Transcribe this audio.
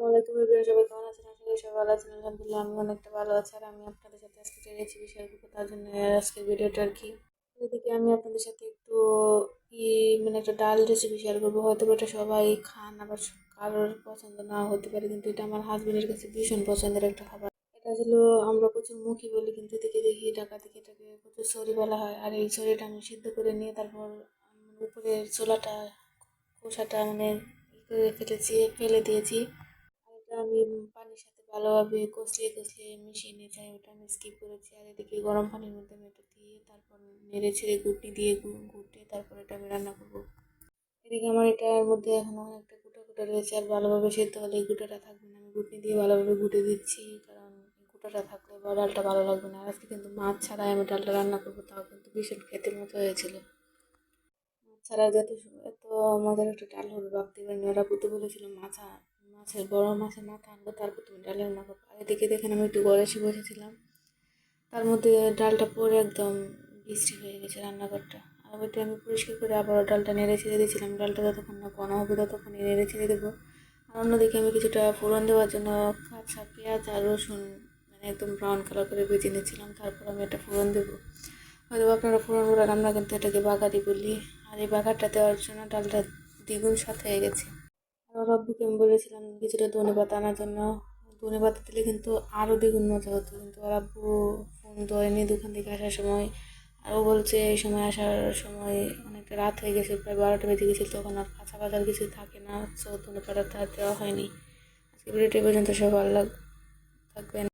সবাই আমি অনেকটা ভালো আছি। আর আমি আপনাদের সাথে আজকে করব তার জন্য আজকের ভিডিওটা আর কি। এদিকে আমি আপনাদের সাথে একটু ই মানে একটা ডাল রেসিপি করব। হয়তো এটা সবাই খান, আবার কারোর পছন্দ না হতে পারে, কিন্তু এটা আমার হাজবেন্ডের কাছে ভীষণ পছন্দের একটা খাবার। এটা ছিল আমরা প্রচুর মুখী বলি, কিন্তু এদিকে দেখি, ঢাকা থেকে এটাকে প্রচুর সরি বলা হয়। আর এই সরিটা আমি সিদ্ধ করে নিয়ে তারপর উপরের চোলাটা, খোসাটা মানে ফেলেছি, ফেলে দিয়েছি। ভালোভাবে কষলিয়ে কষলিয়ে মিশিয়ে নিয়ে যাই ওটা আমি স্কিপ করেছি। আর এদিকে গরম পানির মধ্যে আমি দিয়ে তারপর নেড়ে ছেড়ে গুটি দিয়ে গুটে তারপর এটা আমি রান্না করব। এদিকে আমার এটার মধ্যে এখনও অনেকটা গুঁটো গুঁটো রয়েছে। আর ভালোভাবে সেদ্ধ হলে গুঁটোটা থাকবে না। আমি গুটনি দিয়ে ভালোভাবে গুটে দিচ্ছি, কারণ গুঁটোটা থাকলে বা ডালটা ভালো লাগবে না। আর আজকে কিন্তু মাছ ছাড়াই আমি ডালটা রান্না করব, তাও কিন্তু ভীষণ খেতে মতো হয়েছিল। মাছ ছাড়া যত এত মজার একটা ডাল হবে ভাবতে পারিনি। ওরা পুতো বলেছিল, মাছা মাছের বড় মাছের মাথা আনব, তারপর তুমি ডাল রান্না করব আর এদিকে দেখেন আমি একটু গড়েছি বসেছিলাম। তার মধ্যে ডালটা পরে একদম বৃষ্টি হয়ে গেছে রান্নাঘরটা। আর আমি পরিষ্কার করে আবার ডালটা নেড়ে ছেড়ে দিয়েছিলাম। ডালটা যতক্ষণ না ঘন হবে ততক্ষণ নেড়ে ছেড়ে দেবো। আর অন্যদিকে আমি কিছুটা ফোড়ন দেওয়ার জন্য কাঁচা পেঁয়াজ আর রসুন মানে একদম ব্রাউন কালার করে ভেজে নিয়েছিলাম। তারপর আমি এটা ফোড়ন দেবো। হয়তো আপনারা ফোড়ন করে আমরা কিন্তু এটাকে বাগারি বলি। আর এই বাগারটা দেওয়ার জন্য ডালটা দ্বিগুণ স্বাদ হয়ে গেছে। আব্বুকে আমি বলেছিলাম কিছুটা ধনে পাতা আনার জন্য। ধনে পাতা দিলে কিন্তু আরও দ্বিগুণ মজা হতো। কিন্তু ওর আব্বু ফোন ধরেনি দোকান থেকে আসার সময়। আর ও বলছে এই সময় আসার সময় অনেকটা রাত হয়ে গেছে, প্রায় বারোটা বেজে গেছে। তখন আর কাঁচা বাজার কিছু থাকে না। সো ধনে পাতা দেওয়া হয়নি। আজকে ভিডিওটি পর্যন্ত সব ভালো থাকবেন।